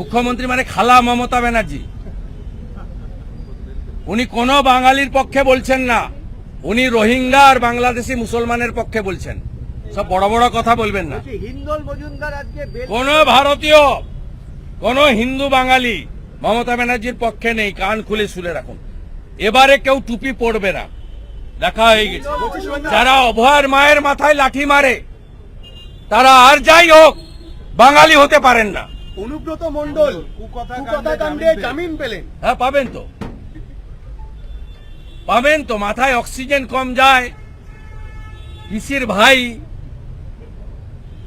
মুখ্যমন্ত্রী মানে খালা মমতা ব্যানার্জি। উনি কোনো বাঙালির পক্ষে বলছেন না। উনি রোহিঙ্গা আর বাংলাদেশি মুসলমানের পক্ষে বলছেন। সব বড় বড় কথা বলবেন না। কোন ভারতীয় কোন হিন্দু বাঙালি মমতা ব্যানার্জির পক্ষে নেই। কান খুলে শুলে রাখুন। এবারে কেউ টুপি পড়বে না। দেখা হয়ে গেছে। যারা অভয়ের মায়ের মাথায় লাঠি মারে তারা আর যাই হোক বাঙালি হতে পারেন না। অনুব্রত মন্ডল কুকথা কুকথা জামিন পেলেন। হ্যাঁ পাবেন তো। পাবেন তো মাথায় অক্সিজেন কম যায়। পিসির ভাই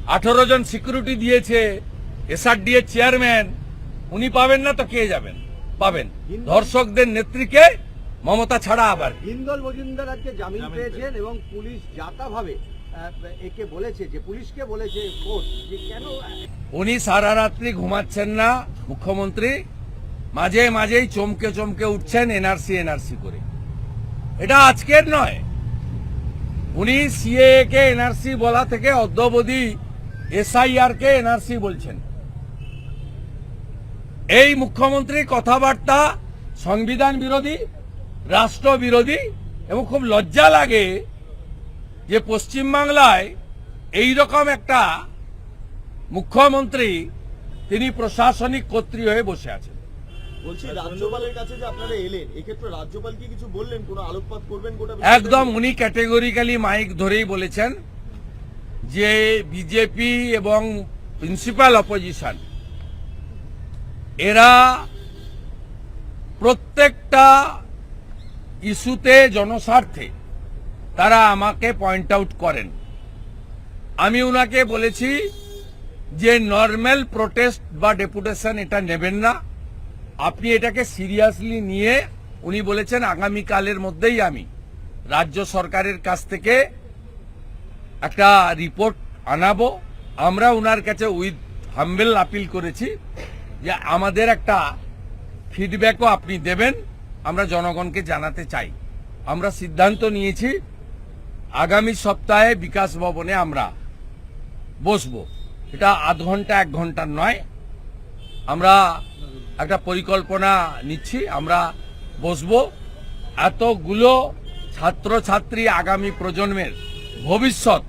আঠারো জন সিকিউরিটি দিয়েছে এসআরডি এর চেয়ারম্যান উনি পাবেন না তো কে যাবেন? পাবেন। ধর্ষকদের নেত্রীকে মমতা ছাড়া আবার? হিন্দল মজুমদার আজকে জামিন পেয়েছেন এবং পুলিশ যাতাভাবে আহ, একে বলেছে, যে পুলিশকে বলেছে কোর্ট যে কেন উনি সারা রাত্রি ঘুমাচ্ছেন না, মুখ্যমন্ত্রী। মাঝে মাঝেই চমকে চমকে উঠছেন এনআরসি এনআরসি করে। এটা আজকের নয়। উনি সিএ কে এনআরসি বলা থেকে অদ্যবধি এসআইআর কে এনআরসি বলছেন। এই মুখ্যমন্ত্রীর কথাবার্তা সংবিধান বিরোধী, রাষ্ট্র বিরোধী, এবং খুব লজ্জা লাগে যে পশ্চিমবাংলায় এই রকম একটা মুখ্যমন্ত্রী তিনি প্রশাসনিক কর্ত্রী হয়ে বসে আছেন। বলছি রাজ্যপালের কাছে যে আপনারা এলেন এক্ষেত্রে রাজ্যপাল কি কিছু বললেন? কোনো আলোকপাত করবেন গোটা একদম উনি ক্যাটেগরিক্যালি মাইক ধরেই বলেছেন যে বিজেপি এবং প্রিন্সিপাল অপোজিশন এরা প্রত্যেকটা ইস্যুতে জনস্বার্থে তারা আমাকে পয়েন্ট আউট করেন। আমি উনাকে বলেছি যে নর্মাল প্রোটেস্ট বা ডেপুটেশন এটা নেবেন না। আপনি এটাকে সিরিয়াসলি নিয়ে উনি বলেছেন আগামীকালের মধ্যেই আমি রাজ্য সরকারের কাছ থেকে একটা রিপোর্ট আনাবো। আমরা ওনার কাছে উইথ হাম্বেল আপিল করেছি যে আমাদের একটা ফিডব্যাকও আপনি দেবেন। আমরা জনগণকে জানাতে চাই। আমরা সিদ্ধান্ত নিয়েছি আগামী সপ্তাহে বিকাশ ভবনে আমরা বসবো। এটা আধ ঘণ্টা, এক ঘণ্টার নয়। আমরা একটা পরিকল্পনা নিচ্ছি, আমরা বসবো। এতগুলো ছাত্রছাত্রী আগামী প্রজন্মের ভবিষ্যৎ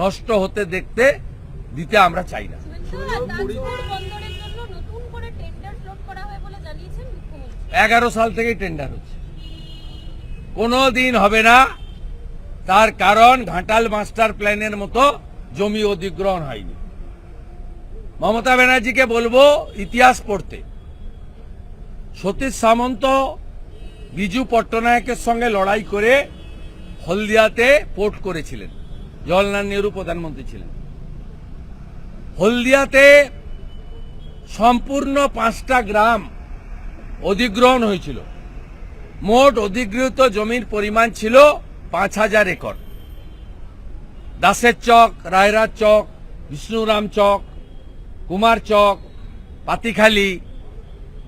নষ্ট হতে দেখতে দিতে আমরা চাই না। এগারো সাল থেকেই টেন্ডার হচ্ছে। কোনো দিন হবে না তার কারণ ঘাটাল মাস্টার প্ল্যানের মতো জমি অধিগ্রহণ হয়নি। মমতা ব্যানার্জিকে বলব ইতিহাস পড়তে। সতীশ সামন্ত বিজু পট্টনায়কের সঙ্গে লড়াই করে হলদিয়াতে পোর্ট করেছিলেন। জওয়াহরলাল নেহরু প্রধানমন্ত্রী ছিলেন। হলদিয়াতে সম্পূর্ণ পাঁচটা গ্রাম অধিগ্রহণ হয়েছিল। মোট অধিগৃহীত জমির পরিমাণ ছিল পাঁচ হাজার একর। দাসের চক রায়রাজ চক, বিষ্ণুরাম চক, কুমার চক, পাতিখালি,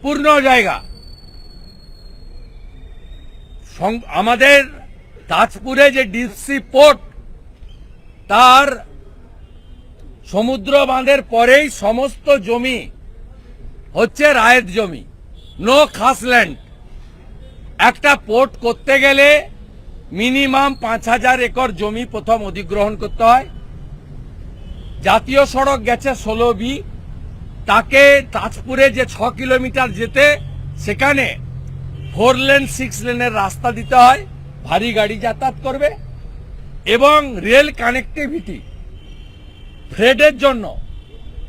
পূর্ণ জায়গা। আমাদের তাজপুরে যে ডিপসি পোর্ট, তার সমুদ্র বাঁধের পরেই সমস্ত জমি হচ্ছে রায়ের জমি নো খাসল্যান্ড। একটা পোর্ট করতে গেলে মিনিমাম পাঁচ হাজার একর জমি প্রথম অধিগ্রহণ করতে হয়। জাতীয় সড়ক গেছে ষোলো বি। তাকে তাজপুরে যে ছ কিলোমিটার যেতে, সেখানে ফোর লেন, সিক্স লেনের রাস্তা দিতে হয়। ভারী গাড়ি যাতায়াত করবে এবং রেল কানেক্টিভিটি ফ্রেডের জন্য।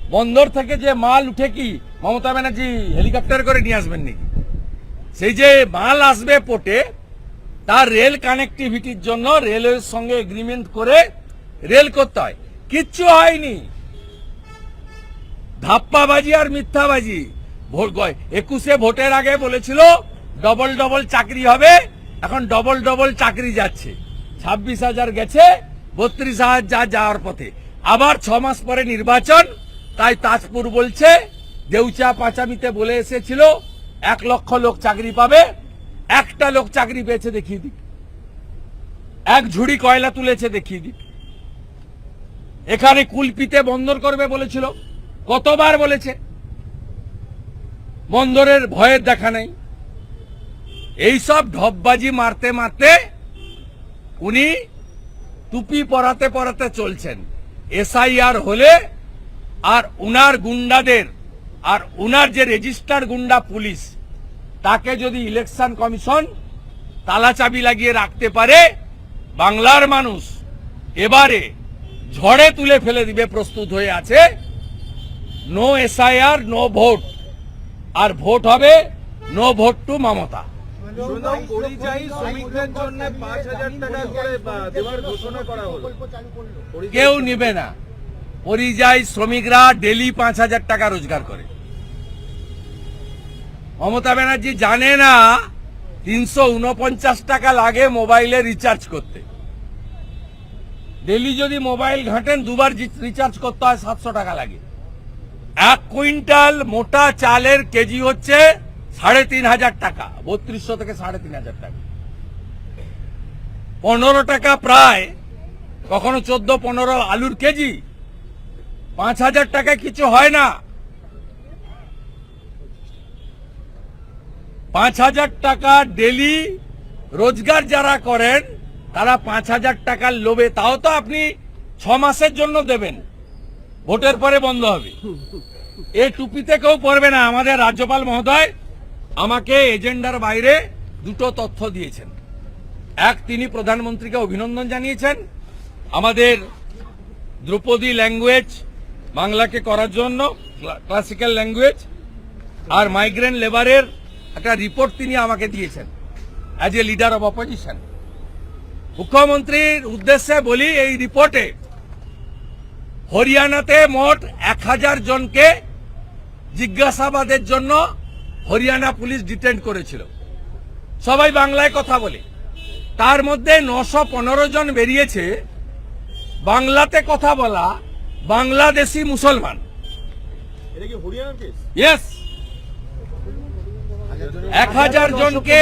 বন্দর থেকে যে মাল উঠে কি, মমতা ব্যানার্জি হেলিকপ্টার করে নিয়ে আসবেন নাকি? সেই যে মাল আসবে পোর্টে তার রেল কানেক্টিভিটির জন্য রেলওয়ের সঙ্গে এগ্রিমেন্ট করে রেল করতে হয়। কিচ্ছু হয়নি। ধাপ্পাবাজি আর মিথ্যাবাজি। একুশে ভোটের আগে বলেছিল ডবল ডবল চাকরি হবে। এখন ডবল ডবল চাকরি যাচ্ছে। ছাব্বিশ হাজার গেছে, বত্রিশ হাজার যা যাওয়ার পথে। আবার ছ মাস পরে নির্বাচন, তাই তাজপুর বলছে, দেউচা পাঁচামিতে বলে এসেছিল, এক লক্ষ লোক চাকরি পাবে। একটা লোক চাকরি পেয়েছে, দেখিয়ে দিক। এক ঝুড়ি কয়লা তুলেছে, দেখিয়ে দিক। এখানে কুলপিতে বন্দর করবে বলেছিল, কতবার বলেছে। বন্দরের ভয়ের দেখা নেই। এইসব ঢপবাজি মারতে মারতে উনি টুপি পরাতে পরাতে চলছেন। এসআইআর হলে আর উনার গুন্ডাদের, আর উনার যে রেজিস্টার গুন্ডা পুলিশ তাকে যদি ইলেকশন কমিশন তালা চাবি লাগিয়ে রাখতে পারে বাংলার মানুষ এবারে ঝড়ে তুলে ফেলে দিবে প্রস্তুত হয়ে আছে। নো এসআইআর নো ভোট আর ভোট হবে নো ভোট টু মমতা। কেউ নিবে না। পরিযায়ী শ্রমিকরা ডেলি পাঁচ হাজার টাকা রোজগার করে। মমতা ব্যানার্জি জানে না তিনশো উনপঞ্চাশ টাকা লাগে মোবাইলে রিচার্জ করতে। ডেলি যদি মোবাইল ঘাটেন, দুবার রিচার্জ করতে হয় সাতশো টাকা লাগে। এক কুইন্টাল মোটা চালের কেজি হচ্ছে সাড়ে তিন হাজার টাকা, বত্রিশশো থেকে সাড়ে তিন হাজার টাকা। পনেরো টাকা প্রায়, কখনো চোদ্দ পনেরো আলুর কেজি। পাঁচ হাজার টাকা কিছু হয় না। পাঁচ হাজার টাকা ডেলি রোজগার যারা করেন, তারা পাঁচ হাজার টাকার লোভে। তাও তো আপনি ছ মাসের জন্য দেবেন। ভোটের পরে বন্ধ হবে। এ টুপিতে কেউ পড়বে না। আমাদের রাজ্যপাল মহোদয় আমাকে এজেন্ডার বাইরে দুটো তথ্য দিয়েছেন। এক, তিনি প্রধানমন্ত্রীকে অভিনন্দন জানিয়েছেন। আমাদের দ্রৌপদী ল্যাঙ্গুয়েজ বাংলাকে করার জন্য, ক্লাসিক্যাল ল্যাঙ্গুয়েজ। আর মাইগ্রেন্ট লেবারের একটা রিপোর্ট তিনি আমাকে দিয়েছেন as a leader of opposition মুখ্যমন্ত্রীর উদ্দেশ্যে বলি এই রিপোর্টে হরিয়ানাতে মোট এক হাজার জনকে জিজ্ঞাসাবাদের জন্য হরিয়ানা পুলিশ ডিটেন্ড করেছিল। সবাই বাংলায় কথা বলে। তার মধ্যে নশো পনেরো জন বেরিয়েছে বাংলাতে কথা বলা বাংলাদেশি মুসলমান। এটা কি হরিয়ানার কেস ইয়েস এক হাজার জনকে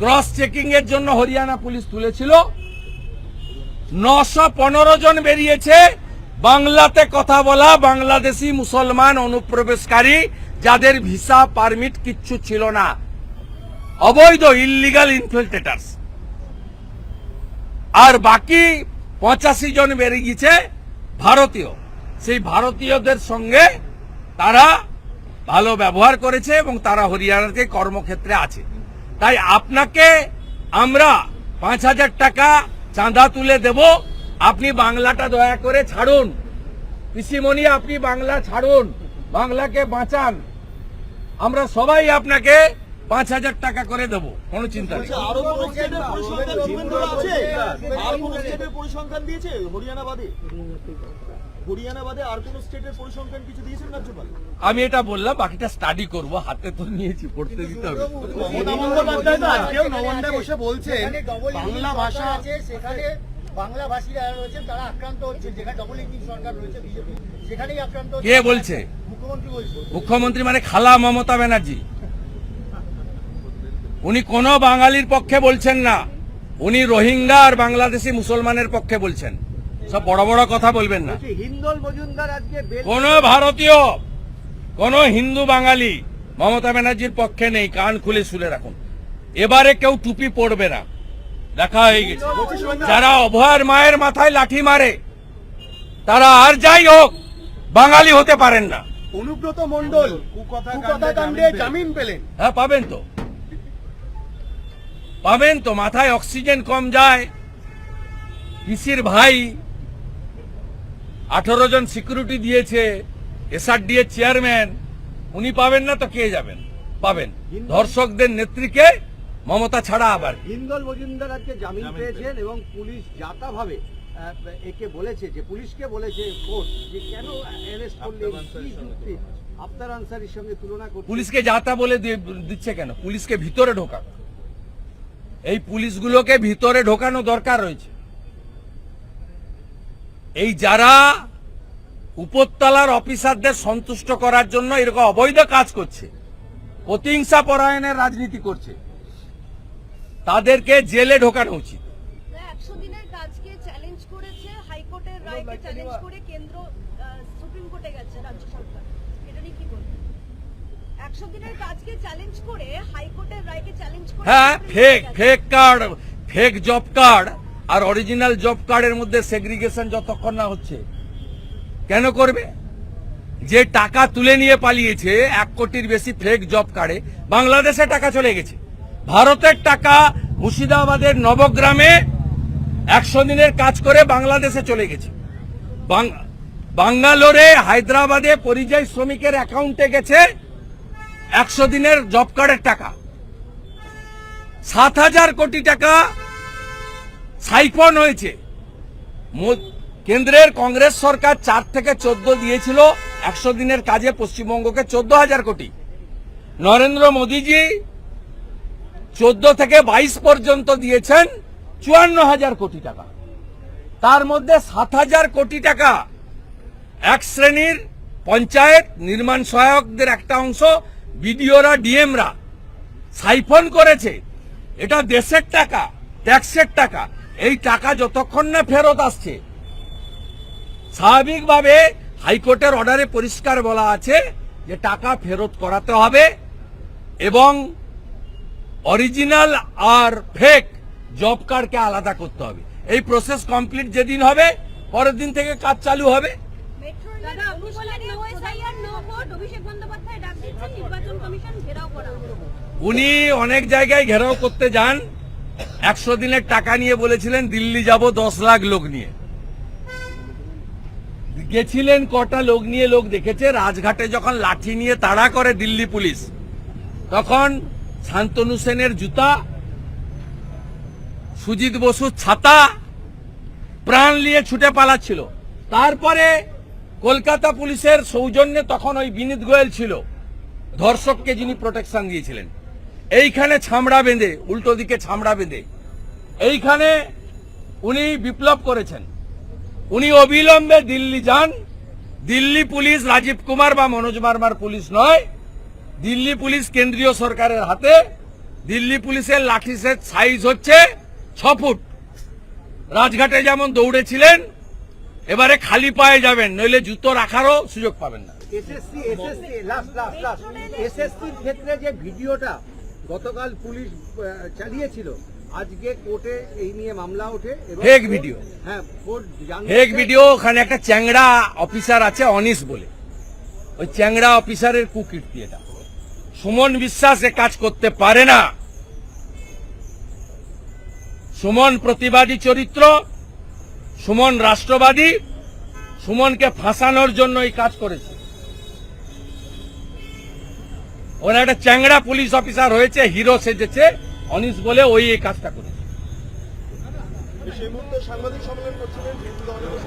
ক্রস চেকিং এর জন্য হরিয়ানা পুলিশ তুলেছিল। নশো পনেরো জন বেরিয়েছে। বাংলাতে কথা বলা বাংলাদেশি মুসলমান অনুপ্রবেশকারী, যাদের ভিসা পারমিট কিচ্ছু ছিল না। অবৈধ ইল্লিগাল ইনফিল্ট্রেটার্স আর বাকি পঁচাশি জন বেরিয়ে গেছে ভারতীয়। সেই ভারতীয়দের সঙ্গে তারা ভালো ব্যবহার করেছে এবং তারা হরিয়ানাতে কর্মক্ষেত্রে আছে। তাই আপনাকে আমরা পাঁচ হাজার টাকা চাঁদা তুলে দেব। আপনি বাংলাটা দয়া করে ছাড়ুন। পিসিমণি আপনি বাংলা ছাড়ুন। বাংলাকে বাঁচান। আমরা সবাই আপনাকে পাঁচ হাজার টাকা করে দেবো। কোনো চিন্তা নেই। পরিসংখ্যান দিয়েছে হরিয়ানা বাদে আর কোন স্টেটের পরিসংখ্যান কিছু দিয়েছেন রাজ্যপাল? আমি এটা বললাম বাকিটা স্টাডি করব হাতে তো নিয়েছি পড়তে দিতে হবে। মমতা বন্দ্যোপাধ্যায় তো আজকেও নবান্নে বসে বলছেন বাংলা ভাষা আছে সেখানে বাংলা ভাষীরা রয়েছেন তারা আক্রান্ত হচ্ছে। যেখানে ডবল ইঞ্জিন সরকার রয়েছে বিজেপি সেখানেই আক্রান্ত কে বলছে? মুখ্যমন্ত্রী বলছে। মুখ্যমন্ত্রী মানে খালা মমতা ব্যানার্জি। উনি কোনো বাঙালির পক্ষে বলছেন না। উনি রোহিঙ্গা আর বাংলাদেশি মুসলমানের পক্ষে বলছেন। সব বড় বড় কথা বলবেন না। বলছি, মজুমদার আজকে কোন ভারতীয় কোন হিন্দু বাঙালি মমতা ব্যানার্জির পক্ষে নেই কান খুলে শুনে রাখুন। এবারে কেউ টুপি পড়বে না। দেখা হয়ে গেছে। যারা অভয়ের মায়ের মাথায় লাঠি মারে তারা আর যাই হোক বাঙালি হতে পারেন না। অনুব্রত মন্ডল জামিন পেলেন। হ্যাঁ পাবেন তো। পাবেন তো মাথায় অক্সিজেন কম যায়। পিসির ভাই আঠারো জন সিকিউরিটি দিয়েছে এসআরডি এর চেয়ারম্যান উনি পাবেন না তো কে যাবেন? পাবেন। ধর্ষকদের নেত্রীকে মমতা ছাড়া আবার? হিন্দল মজুমদার আজকে জামিন পেয়েছেন এবং পুলিশ যাতাভাবে একে বলেছে যে পুলিশকে বলেছে কোর্ট যে কেন অ্যারেস্ট করলেন কি যুক্তি? আফতার আনসারির সঙ্গে তুলনা করছে। পুলিশকে যাতা বলে দিয়ে- দিচ্ছে কেন? পুলিশকে ভিতরে ঢোকা এই পুলিশগুলোকে ভিতরে ঢোকানো দরকার রয়েছে। এই যারা উপরতলার অফিসারদের সন্তুষ্ট করার জন্য এরকম অবৈধ কাজ করছে প্রতিহিংসা পরায়ণের রাজনীতি করছে তাদেরকে জেলে ঢোকানো উচিত। একশো দিনের কাজকে চ্যালেঞ্জ করেছে হাইকোর্টের রায়কে চ্যালেঞ্জ করে কেন্দ্র আহ, সুপ্রিম কোর্টে গেছে রাজ্য সরকার। এটা নিয়ে কি বলবেন একশো দিনের কাজকে চ্যালেঞ্জ করে হাইকোর্টের রায়কে চ্যালেঞ্জ করে হ্যাঁ fake fake card fake job card আর অরিজিনাল জব কার্ডের মধ্যে সেগ্রিগেশন যতক্ষণ না হচ্ছে। কেন করবে? যে টাকা তুলে নিয়ে পালিয়েছে, এক কোটির বেশি ফেক জব কার্ডে বাংলাদেশে টাকা চলে গেছে। ভারতের টাকা মুর্শিদাবাদের নবগ্রামে একশো দিনের কাজ করে বাংলাদেশে চলে গেছে। বাঙ্গালোরে, হায়দ্রাবাদে পরিযায়ী শ্রমিকের অ্যাকাউন্টে গেছে একশো দিনের জব কার্ডের টাকা। সাত হাজার কোটি টাকা সাইফন হয়েছে। কেন্দ্রের কংগ্রেস সরকার চার থেকে চোদ্দ দিয়েছিল, একশো দিনের কাজে পশ্চিমবঙ্গকে চোদ্দ হাজার কোটি। নরেন্দ্র মোদীজি চোদ্দ থেকে বাইশ পর্যন্ত দিয়েছেন চুয়ান্ন হাজার কোটি টাকা। তার মধ্যে সাত হাজার কোটি টাকা এক শ্রেণির পঞ্চায়েত নির্মাণ সহায়কদের একটা অংশ, বিডিওরা, ডিএমরা। সাইফন করেছে। এটা দেশের টাকা, ট্যাক্সের টাকা। এই টাকা যতক্ষণ না ফেরত আসছে স্বাভাবিকভাবে হাইকোর্টের অর্ডারে পরিষ্কার বলা আছে যে টাকা ফেরত করাতে হবে এবং অরিজিনাল আর ফেক জব কার্ডকে আলাদা করতে হবে। এই প্রসেস কমপ্লিট যেদিন হবে পরের দিন থেকে কাজ চালু হবে। মেট্রো দাদা আপনি বললেন no SIR no vote Abhishek Bandyopadhyay ডাক দিচ্ছেন নির্বাচন কমিশন ঘেরাও করা। হবে উনি অনেক জায়গায় ঘেরাও করতে যান। একশো দিনের টাকা নিয়ে বলেছিলেন, দিল্লি যাব, দশ লাখ লোক নিয়ে। গেছিলেন কটা লোক নিয়ে, লোক দেখেছে, রাজঘাটে যখন লাঠি নিয়ে তাড়া করে দিল্লি পুলিশ, তখন শান্তনু সেনের জুতা, সুজিত বসুর ছাতা, প্রাণ নিয়ে ছুটে পালাচ্ছিল। তারপরে কলকাতা পুলিশের সৌজন্যে তখন ওই বিনীত গোয়েল ছিল, ধর্ষককে যিনি প্রোটেকশন দিয়েছিলেন। এইখানে ছামড়া বেঁধে, উল্টো দিকে ছামড়া বেঁধে। এইখানে উনি বিপ্লব করেছেন। উনি অবিলম্বে দিল্লি যান। দিল্লি পুলিশ রাজীব কুমার বা মনোজ বার্মার পুলিশ নয়। দিল্লি পুলিশ কেন্দ্রীয় সরকারের হাতে। দিল্লি পুলিশের লাঠিসের সাইজ হচ্ছে ছ ফুট। রাজঘাটে যেমন দৌড়েছিলেন, এবারে খালি পায়ে যাবেন, নইলে জুতো রাখারও সুযোগ পাবেন না। SSC SSC last last last এসএসসির ক্ষেত্রে যে ভিডিওটা গতকাল পুলিশ চালিয়েছিল। আজকে কোর্টে এই নিয়ে মামলা ওঠে ফেক ভিডিও হ্যাঁ কোর্ট ফেক ভিডিও ওখানে একটা চ্যাংড়া অফিসার আছে অনিস বলে। ওই চ্যাংড়া অফিসারের কুকীর্তি এটা। সুমন বিশ্বাস এ কাজ করতে পারে না। সুমন প্রতিবাদী চরিত্র সুমন রাষ্ট্রবাদী সুমনকে ফাঁসানোর জন্য এই কাজ করেছে। ওরা একটা চ্যাংড়া পুলিশ অফিসার হয়েছে হিরো সেজেছে। অনিশ বলে ওই এই কাজটা করেছে।